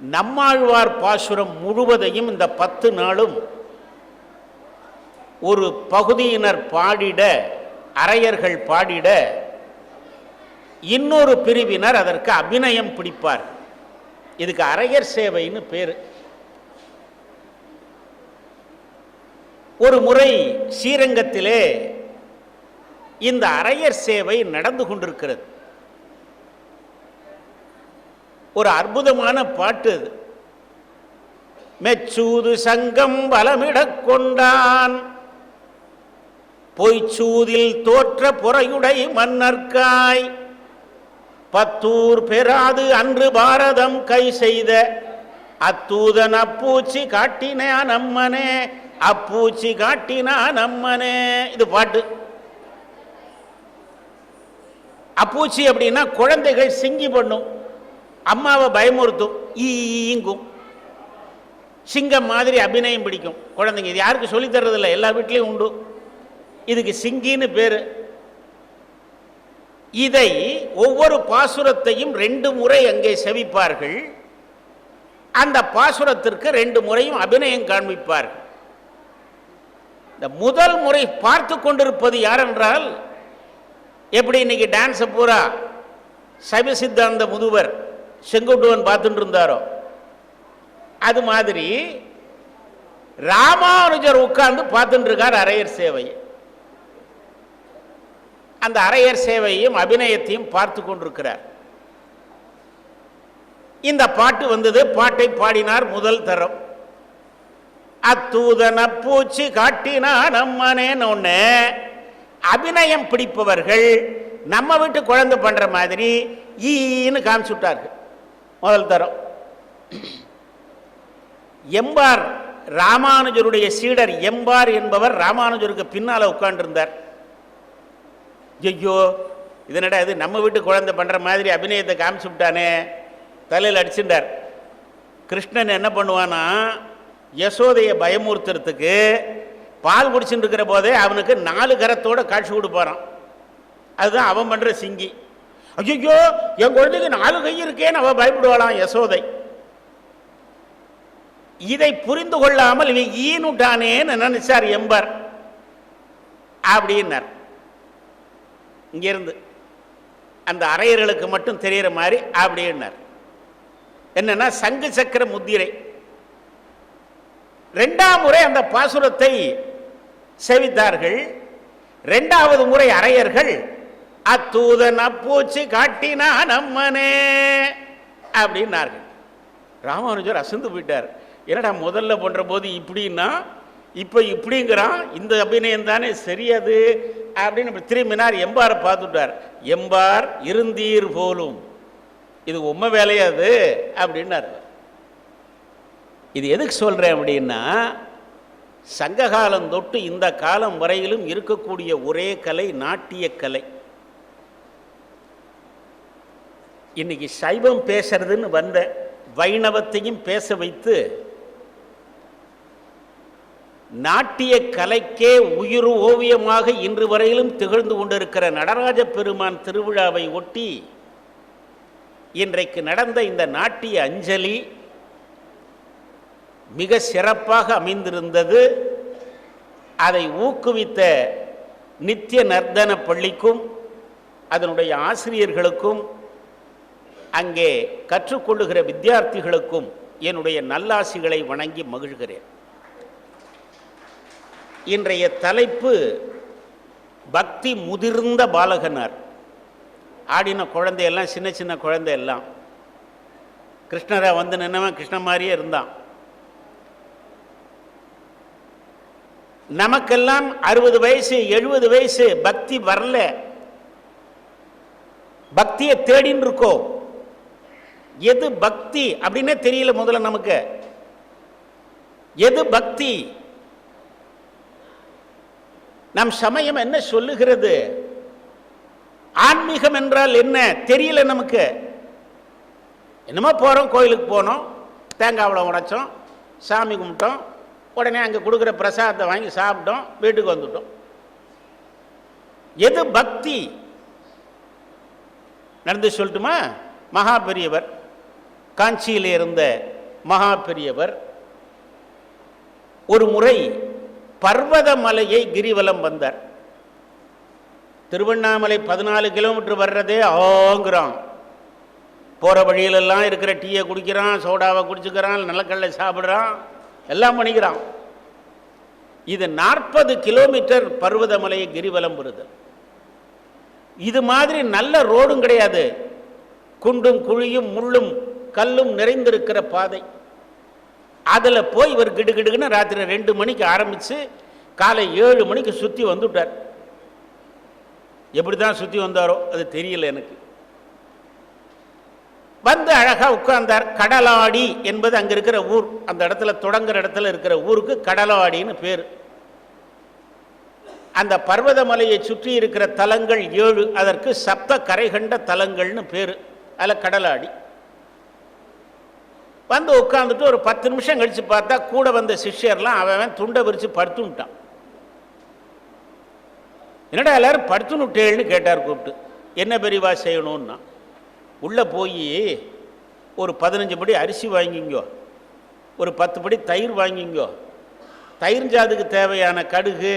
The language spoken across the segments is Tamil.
நம்மாழ்வார் பாசுரம் முழுவதையும் இந்த பத்து நாளும் ஒரு பகுதியினர் பாடிட அரையர்கள் பாடிட இன்னொரு பிரிவினர் அதற்கு அபிநயம் பிடிப்பார். இதுக்கு அரையர் சேவைன்னு பேர். ஒரு முறை ஸ்ரீரங்கத்திலே இந்த அரையர் சேவை நடந்து கொண்டிருக்கிறது. ஒரு அற்புதமான பாட்டு அது. மெச்சூது சங்கம் பலமிடக் கொண்டான். பொய்ச்சூதில் தோற்ற பொறையுடை மன்னர்காய். பத்தூர் பெறாது அன்று பாரதம் கை செய்த. அத்தூதன் அப்பூச்சி காட்டினான் அம்மனே அப்பூச்சி காட்டினான் அம்மனே. இது பாட்டு. அப்பூச்சி அப்படின்னா குழந்தைகள் சிங்கி பண்ணும். அம்மாவை பயமுறுத்தும். ஈங்கும். சிங்கம் மாதிரி அபிநயம் பிடிக்கும். குழந்தைங்க இது யாருக்கு சொல்லி தர்றதில்ல. எல்லா வீட்லேயும் உண்டு. இதுக்கு சிங்கின்னு பேர். இதை ஒவ்வொரு பாசுரத்தையும் ரெண்டு முறை அங்கே செவிப்பார்கள். அந்த பாசுரத்திற்கு ரெண்டு முறையும் அபிநயம் காண்பிப்பார்கள். இந்த முதல் முறை பார்த்து கொண்டிருப்பது யாரென்றால் எப்படி இன்னைக்கு டான்ஸை பூரா சைவ சித்தாந்த முதுவர். செங்குட்டுவன் பார்த்துட்டு இருந்தாரோ? அது மாதிரி ராமானுஜர் உட்கார்ந்து பார்த்துட்டு இருக்கார் அரையர் சேவையை அந்த அரையர் சேவையையும் அபிநயத்தையும் பார்த்து கொண்டிருக்கிறார். இந்த பாட்டு வந்தது பாட்டை பாடினார் முதல் தரம். அத்தூதன பூச்சி காட்டினான் அம்மனேன்னு ஒன்று அபிநயம் பிடிப்பவர்கள் நம்ம வீட்டு குழந்தை பண்ற மாதிரி ஈன்னு காமிச்சு விட்டார்கள். முதல் தரம். எம்பார் ராமானுஜருடைய சீடர் எம்பார் என்பவர் ராமானுஜருக்கு பின்னால் உட்கார்ந்திருந்தார். ஐயோ இதனடா இது? நம்ம வீட்டு குழந்தை பண்ணுற மாதிரி அபிநயத்தை காமிச்சு விட்டானே. தலையில் அடிச்சுட்டார். கிருஷ்ணன் என்ன பண்ணுவானா யசோதையை பயமுறுத்துறதுக்கு பால் குடிச்சுட்டு இருக்கிற போதே அவனுக்கு நாலு கரத்தோட காட்சி கொடுப்பாரான் அதுதான் அவன் பண்ணுற சிங்கி. ஐயோ என் குழந்தைக்கு நாலு கை இருக்கேன்னு அவ பயப்படுவாளாம் யசோதை. இதை புரிந்து கொள்ளாமல் இவன் ஈனுட்டானேன்னு நினைச்சார் எம்பர். அப்படின்னார். இங்கிருந்து அந்த அரையர்களுக்கு மட்டும் தெரிகிற மாதிரி அப்படின்னார். என்னன்னா சங்கு சக்கர முத்திரை. ரெண்டாம் முறை அந்த பாசுரத்தை செவித்தார்கள். ரெண்டாவது முறை அரையர்கள் அத்தூதன் அப்பூச்சி காட்டினான் அம்மனே அப்படின்னார்கள். ராமானுஜர் அசந்து போயிட்டார். என்னடா முதல்ல பண்ணுற போது இப்படின்னா? இப்போ இப்படிங்கிறான். இந்த அபிநயம் தானே சரியாது? அப்படின்னு திரும்பினார். எம்பாரை பார்த்துட்டார். எம்பார் இருந்தீர் போலும். இது உண்மை வேலையாது அப்படின்னார். இது எதுக்கு சொல்கிறேன் அப்படின்னா சங்ககாலம் தொட்டு இந்த காலம் வரையிலும் இருக்கக்கூடிய ஒரே கலை நாட்டிய கலை. இன்னைக்கு சைவம் பேசுறதுன்னு வந்த வைணவத்தையும் பேச வைத்து நாட்டிய கலைக்கே உயிர் ஓவியமாக இன்று வரையிலும் திகழ்ந்து கொண்டிருக்கிற நடராஜ பெருமான் திருவிழாவை ஒட்டி இன்றைக்கு நடந்த இந்த நாட்டிய அஞ்சலி மிக சிறப்பாக அமைந்திருந்தது. அதை ஊக்குவித்த நித்திய நர்தன பள்ளிக்கும் அதனுடைய ஆசிரியர்களுக்கும் அங்கே கற்றுக்கொள்ளுகிற வித்தியார்த்திகளுக்கும் என்னுடைய நல்லாசிகளை வணங்கி மகிழ்கிறேன். இன்றைய தலைப்பு பக்தி முதிர்ந்த பாலகனார். ஆடின குழந்தையெல்லாம் சின்ன சின்ன குழந்தை எல்லாம் கிருஷ்ணரை வந்து நின்னவன் கிருஷ்ண மாதிரியே இருந்தான். நமக்கெல்லாம் அறுபது வயசு எழுபது வயசு பக்தி வரல. பக்தியை தேடின்னு இருக்கோம். எது பக்தி அப்படின்னே தெரியல முதல்ல நமக்கு. எது பக்தி? நம் சமயம் என்ன சொல்லுகிறது? ஆன்மீகம் என்றால் என்ன? தெரியல நமக்கு. என்னமோ போகிறோம் கோயிலுக்கு போனோம் தேங்காவில் உடைச்சோம் சாமி கும்பிட்டோம் உடனே அங்கே கொடுக்குற பிரசாதத்தை வாங்கி சாப்பிட்டோம் வீட்டுக்கு வந்துட்டோம். எது பக்தி? நடந்து சொல்லட்டுமா? மகா பெரியவர். காஞ்சியில் இருந்த மகா பெரியவர் ஒரு முறை பர்வத மலையை கிரிவலம் வந்தார். திருவண்ணாமலை பதினாலு கிலோமீட்டர் வர்றதே ஆங்கிறான். போகிற வழியிலெல்லாம் இருக்கிற டீயை குடிக்கிறான் சோடாவை குடிச்சுக்கிறான் நிலக்கடலை சாப்பிட்றான் எல்லாம் பண்ணிக்கிறான். இது நாற்பது கிலோமீட்டர் பர்வதமலையை கிரிவலம் வருது. இது மாதிரி நல்ல ரோடும் கிடையாது. குண்டும் குழியும் முள்ளும் கல்லும் நிறைந்திருக்கிற பாதை. அதில் போய் இவர் கிடுகிடுன்னு ராத்திரி ரெண்டு மணிக்கு ஆரம்பித்து காலை ஏழு மணிக்கு சுற்றி வந்துவிட்டார் எப்படி தான் சுற்றி வந்தாரோ அது தெரியல எனக்கு. வந்து அழகாக உட்கார்ந்தார். கடலாடி என்பது அங்கே இருக்கிற ஊர். அந்த இடத்துல தொடங்குற இடத்துல இருக்கிற ஊருக்கு கடலாடின்னு பேர். அந்த பர்வதமலையை சுற்றி இருக்கிற தலங்கள் ஏழு. அதற்கு சப்த கரைகண்ட தலங்கள்னு பேர். அதில் கடலாடி. வந்து உட்காந்துட்டு ஒரு பத்து நிமிஷம் கழித்து பார்த்தா கூட வந்த சிஷ்யர்லாம் அவன் துண்டை விரித்து படுத்துன்ட்டான் என்னடா எல்லாரும் படுத்துனுட்டேன்னு கேட்டார் கூப்பிட்டு. என்ன பெரியவா செய்யணும்னா உள்ளே போய் ஒரு பதினஞ்சு படி அரிசி வாங்கிங்கோ ஒரு பத்து படி தயிர் வாங்கிங்கோ. தயிர் ஜாதுக்கு தேவையான கடுகு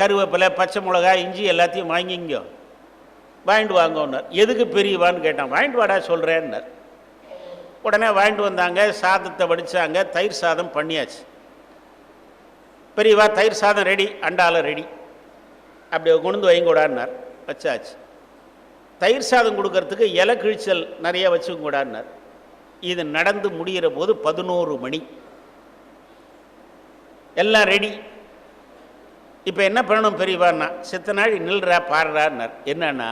கருவேப்பிலை பச்சை மிளகா இஞ்சி எல்லாத்தையும் வாங்கிங்கோ. வாங்கிட்டு வாங்கன்னார். எதுக்கு பெரியவான்னு கேட்டான். வாங்கிட்டு வாடா சொல்கிறேன்னார் உடனே வாங்கிட்டு வந்தாங்க சாதத்தை வடித்தாங்க தயிர் சாதம் பண்ணியாச்சு. பெரியவா தயிர் சாதம் ரெடி அண்டால ரெடி அப்படி கொண்டு வைங்கூடான்னார் வச்சாச்சு. தயிர் சாதம் கொடுக்கறதுக்கு இலை கிழிச்சல் நிறைய வச்சுக்கூடான்னார் இது நடந்து முடிகிற போது பதினோரு மணி. எல்லாம் ரெடி இப்போ என்ன பண்ணணும் பெரியவான்னா சித்த நாள் நில்றா பாடுறான்னார் என்னன்னா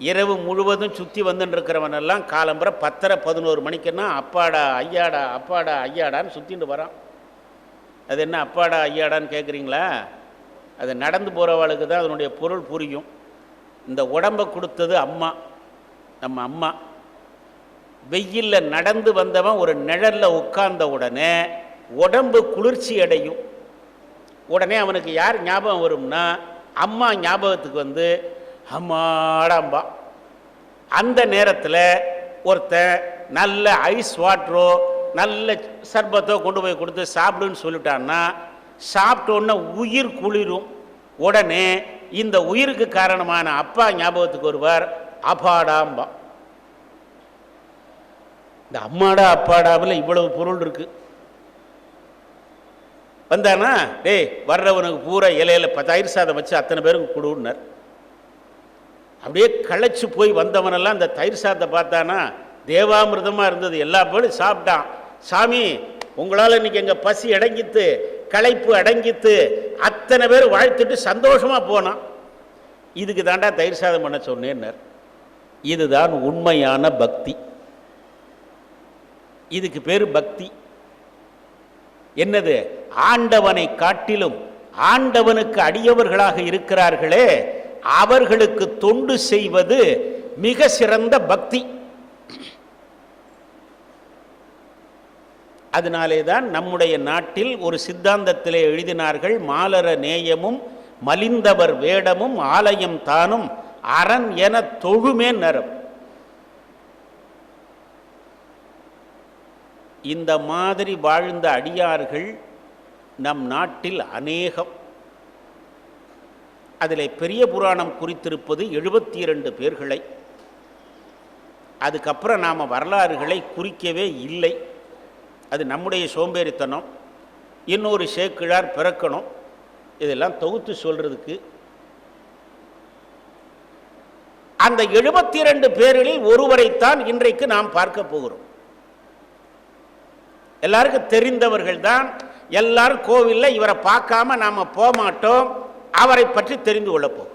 இரவு முழுவதும் சுற்றி வந்துட்டுருக்கிறவனெல்லாம் காலம்புற பத்தரை பதினோரு மணிக்குன்னா அப்பாடா ஐயாடா அப்பாடா ஐயாடான்னு சுற்றிட்டு வரான். அது என்ன அப்பாடா ஐயாடான்னு கேட்குறீங்களா அது நடந்து போகிறவளுக்கு தான் அதனுடைய பொருள் புரியும். இந்த உடம்பை கொடுத்தது அம்மா நம்ம அம்மா. வெயிலில் நடந்து வந்தவன் ஒரு நிழலில் உட்கார்ந்த உடனே உடம்பு குளிர்ச்சி அடையும். உடனே அவனுக்கு யார் ஞாபகம் வரும்னா அம்மா ஞாபகத்துக்கு வந்து அம்மாடாம்பா. அந்த நேரத்தில் ஒருத்தன் நல்ல ஐஸ் வாட்டரோ நல்ல சர்பத்தோ கொண்டு போய் கொடுத்து சாப்பிடுன்னு சொல்லிட்டான்னா சாப்பிட்டோன்னே உயிர் குளிரும். உடனே இந்த உயிருக்கு காரணமான அப்பா ஞாபகத்துக்கு வருவார் அப்பாடாம்பா இந்த அம்மாடா அப்பாடாவில் இவ்வளவு பொருள் இருக்கு. வந்தானா டேய் வர்றவனுக்கு பூரா இலையில ப- தயிர் சாதம் வச்சு அத்தனை பேருக்கு கொடுன்னார். அப்படியே களைச்சு போய் வந்தவனெல்லாம் அந்த தயிர் சாதத்தை பார்த்தானா தேவாமிர்தமாக இருந்தது எல்லா பேரும் சாப்பிட்டான். சாமி உங்களால் இன்னைக்கு எங்கள் பசி அடங்கித்து களைப்பு அடங்கித்து அத்தனை பேர் வாழ்த்துட்டு சந்தோஷமாக போனான். இதுக்கு தாண்டா தயிர் சாதம் பண்ண சொன்னேன்னர். இதுதான் உண்மையான பக்தி. இதுக்கு பேர் பக்தி. என்னது? ஆண்டவனை காட்டிலும் ஆண்டவனுக்கு அடியவர்களாக இருக்கிறார்களே அவர்களுக்கு தொண்டு செய்வது மிக சிறந்த பக்தி. அதனாலே தான் நம்முடைய நாட்டில் ஒரு சித்தாந்தத்திலே எழுதினார்கள் மாலர நேயமும் மலிந்தவர் வேடமும் ஆலயம் தானும் அரண் என தொழுமே நரம். இந்த மாதிரி வாழ்ந்த அடியார்கள் நம் நாட்டில் அநேகம். அதில் பெரிய புராணம் குறித்திருப்பது எழுபத்தி இரண்டு பேர்களை. அதுக்கப்புறம் நாம் வரலாறுகளை குறிக்கவே இல்லை. அது நம்முடைய சோம்பேறித்தனம். இன்னொரு சேக்கிழார் பிறக்கணும். இதெல்லாம் தொகுத்து சொல்கிறதுக்கு அந்த எழுபத்தி இரண்டு பேர்களில் ஒருவரைத்தான் இன்றைக்கு நாம் பார்க்க போகிறோம். எல்லாருக்கும் தெரிந்தவர்கள் தான் எல்லாரும் கோவிலில் இவரை பார்க்காம நாம் போக மாட்டோம் அவரை பற்றி தெரிந்து கொள்ளப்போம்